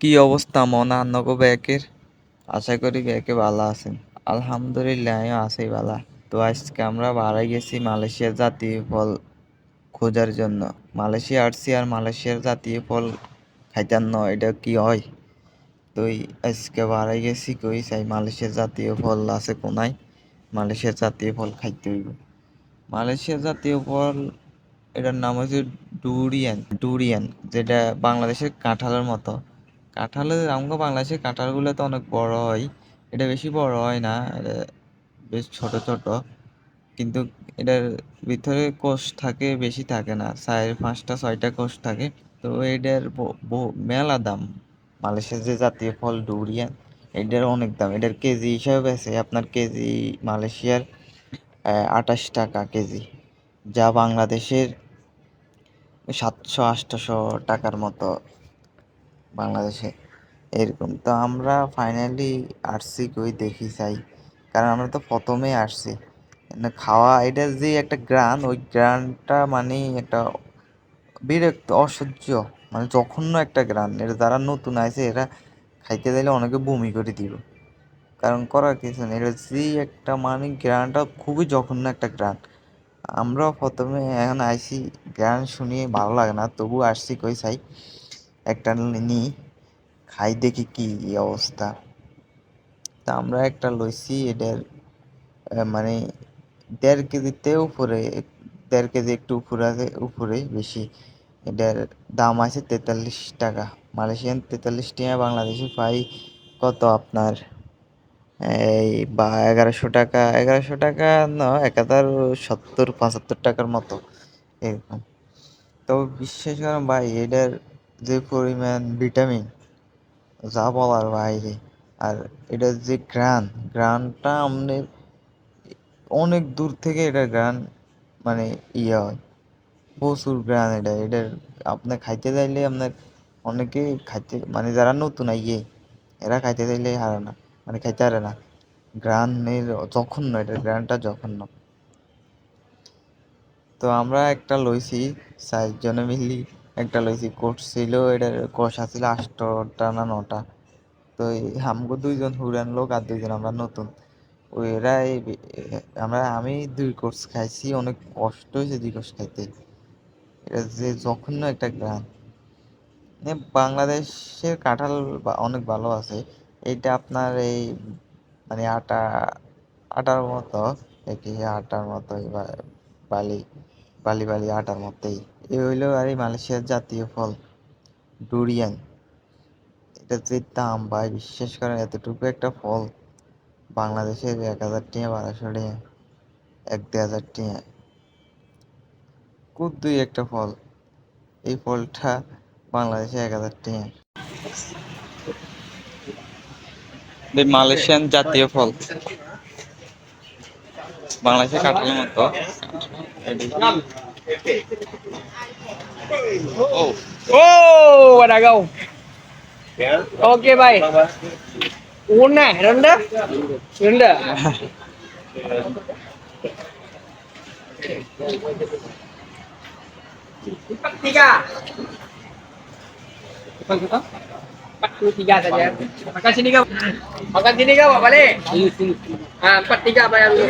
কি অবস্থা মন আনগো ব্যাকের? আশা করি ব্যাকে ভালো আছেন। আলহামদুলিল্লাহ আছি ভালো। তো আজকে আমরা বাড়াই গেছি মালয়েশিয়ার জাতীয় ফল খোঁজার জন্য। মালয়েশিয়া আসছি আর মালয়েশিয়ার জাতীয় ফল খাইতাম ন, এটা কি হয়? তো আজকে বাড়াই গেছি কই চাই মালয়েশিয়ার জাতীয় ফল আছে কোনায়? মালয়েশিয়ার জাতীয় ফল খাইতে হইব। মালয়েশিয়ার জাতীয় ফল, এটার নাম হচ্ছে ডুরিয়ান। ডুরিয়ান, যেটা বাংলাদেশের কাঁঠালের মতো। কাঁঠালের আমাকে বাংলাদেশের কাঁঠালগুলো তো অনেক বড় হয়। এটা বেশি বড় হয় না, এটা বেশ ছোট ছোট। কিন্তু এটার ভিতরে কোষ থাকে, বেশি থাকে না। চার, পাঁচটা, ছয়টা কোষ থাকে। তো এটার মেলা দাম। মালয়েশিয়ার যে জাতীয় ফল ডুরিয়ান এটার অনেক দাম। এটার কেজি হিসাবে আছে আপনার কেজি মালয়েশিয়ার আঠাশ টাকা কেজি। যা বাংলাদেশের সাতশো আটশোশো টাকার মতো। বাংলাদেশে, এরকম। তো আমরা ফাইনালি আসছি কই দেখি চাই। কারণ আমরা তো প্রথমেই আসছি। না খাওয়া, এটা যে একটা গ্রান, ওই গ্রানটা মানে একটা বিরক্ত, অসহ্য মানে জঘন্য একটা গ্রান। এটা যারা নতুন আছে এরা খাইতে দিলে অনেকে বমি করে দিব। কারণ করার কিছু নেই। এটা যে একটা মানে গ্রানটা খুবই জঘন্য একটা গ্রান। আমরাও প্রথমে এখন আইসি গান শুনিয়ে ভালো লাগে না তবু আসছি কই চাই। একটা নি খাই, দেখি কি অবস্থা। তা আমরা একটা লইছি, এটার মানে দেড় কেজিতে উপরে, দেড় কেজি একটু উপরে আছে উপরে বেশি। এটার দাম আছে তেতাল্লিশ টাকা। মালয়েশিয়ান তেতাল্লিশ টাকা, বাংলাদেশে পাই কত আপনার? এই বা এগারোশো টাকা এগারোশো টাকা না, এক হাজার সত্তর, পঁচাত্তর টাকার মতো। এরকম। তো বিশ্বাস করেন ভাই, এটার যে পরিমাণ ভিটামিন, যা বলার বাইরে। আর এটার যে গ্রান, গ্রানটা আমাদের অনেক দূর থেকে এটা গ্রান মানে ইয়ে হয়। প্রচুর গ্রান এটা এটার আপনার খাইতে চাইলে আপনার অনেকে খাইতে মানে যারা নতুন আইয়ে এরা খাইতে চাইলে হারে না মানে খাইতে হারে না। গ্রানের জঘন্য এটার গ্রানটা জঘন্য। তো আমরা একটা লইছি, চারজনে মিলি একটা লইছি কোর্স ছিল, এটার কষা ছিল আটটা না নটা। তো আমগো দুইজন হুরান লোক আর দুইজন আমরা নতুন। এই আমরা, আমি দুই কোর্স খাইছি, অনেক কষ্ট হয়েছে দুই কোর্স খাইতে। এটা যে জঘন্য একটা গ্রাম। বাংলাদেশের কাঁঠাল অনেক ভালো আছে। এটা আপনার এই মানে আটা, আটার মতো দেখি আটার মতোই বা বালি বালি বালি আটার মতোই। এই হইল আর এই মালয়েশিয়ার জাতীয় ফল ডুরিয়ান এটা যে দাম ভাই, বিশ্বাস করেন, এতটুকু একটা ফল বাংলাদেশের এক হাজার টিয়া বারোশো টিয়া এক দেড় হাজার টিয়া খুব দুই একটা ফল। এই ফলটা বাংলাদেশে এক হাজার টিয়া মালয়েশিয়ান জাতীয় ফল। বাংলাদেশে কাঁঠালের মতো। ও Oh, ada kau. Okey, baik. Una, rendah. Rendah. Empat tiga. Empat puluh tiga saja. Makan sini kau. Makan sini kau, bawa balik. Ah, empat tiga bayar dulu.